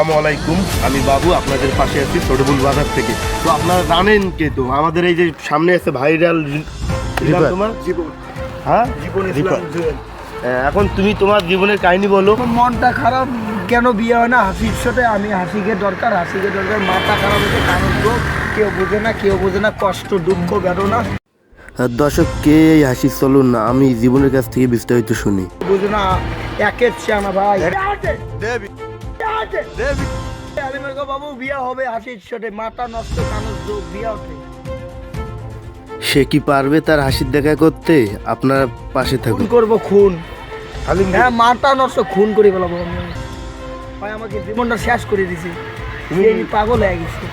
আসসালামু আলাইকুম। আমি বাবু আপনাদের পাশে আছি ছোটবুল বাজার থেকে। তো আপনারা জানেন কে তো? আমাদের এই যে সামনে আছে ভাইরাল তোমার? হ্যাঁ? হ্যাঁ, এখন তুমি তোমার জীবনের কাহিনী বলো। মনটা খারাপ কেন বিয়ে হয় না? হাসির সাথে আমি হাসিকে দরকার হাসিকে দরকার। মাথা খারাপ হচ্ছে কারণ তো কেউ বোঝে না কেউ বোঝে না কষ্ট দুঃখ বেদনা। দর্শক কে এই হাসি চলুন না আমি জীবনের কাছ থেকে বিস্তারিত শুনি। বোঝে না একের চানা ভাই। আলিমের গো বাবু বিয়া হবে হাসির সাথে মাথা নষ্ট কানের যোগ বিয়া ওঠে সে কি পারবে তার হাসির দেখা করতে? আপনার পাশে খুন থাকুন। করব খুন। হ্যাঁ মাথা নষ্ট খুন করে ফেলাবো আমি। ভাই আমাকে জীবনটা শেষ করে দিছে। পাগল হয়ে গেছে?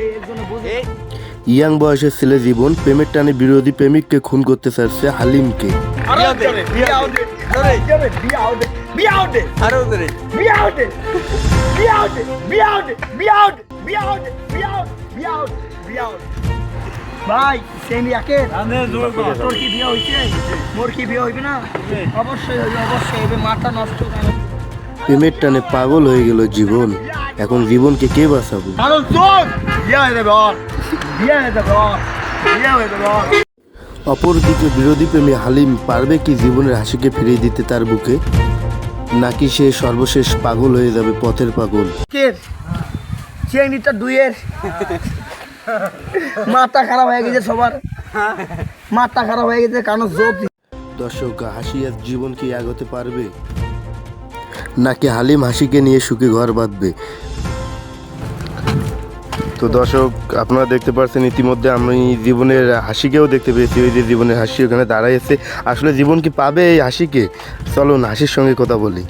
এই এর বুঝে ইয়াং বয়সের ছেলে জীবন প্রেমের টানে বিরোধী প্রেমিককে খুন করতে চাচ্ছে হালিমকে। বিয়া ভাই তোর কি বিয়ে হইছে মোর কি বিয়ে হইবে না অবশ্যই হইবে অবশ্যই হইবে মাথা নষ্ট প্রেমের টানে পাগল হয়ে গেল জীবন এখন জীবনকে কে বাঁচাবো কারণ তোর বিয়ে হয়ে যাবে বিয়ে হয়ে যাবে বিয়ে হয়ে যাবে অপরদিকে বিরোধী প্রেমী হালিম পারবে কি জীবনের হাসিকে ফিরিয়ে দিতে তার বুকে নাকি সে সর্বশেষ পাগল হয়ে যাবে পথের পাগল? কের দুইয়ের। মাথা খারাপ হয়ে গেছে সবার। মাথা খারাপ হয়ে গেছে কারণ জোর দর্শক হাসি আর জীবন কি আগাতে পারবে? নাকি হালিম হাসিকে নিয়ে সুখে ঘর বাঁধবে? তো দর্শক, আপনারা দেখতে পাচ্ছেন ইতিমধ্যে আমি জীবনের হাসিকেও দেখতে পেয়েছি। ওই যে জীবনের হাসি ওখানে দাঁড়াইছে। আসলে জীবন কি পাবে এই হাসিকে? চলুন হাসির সঙ্গে কথা বলি।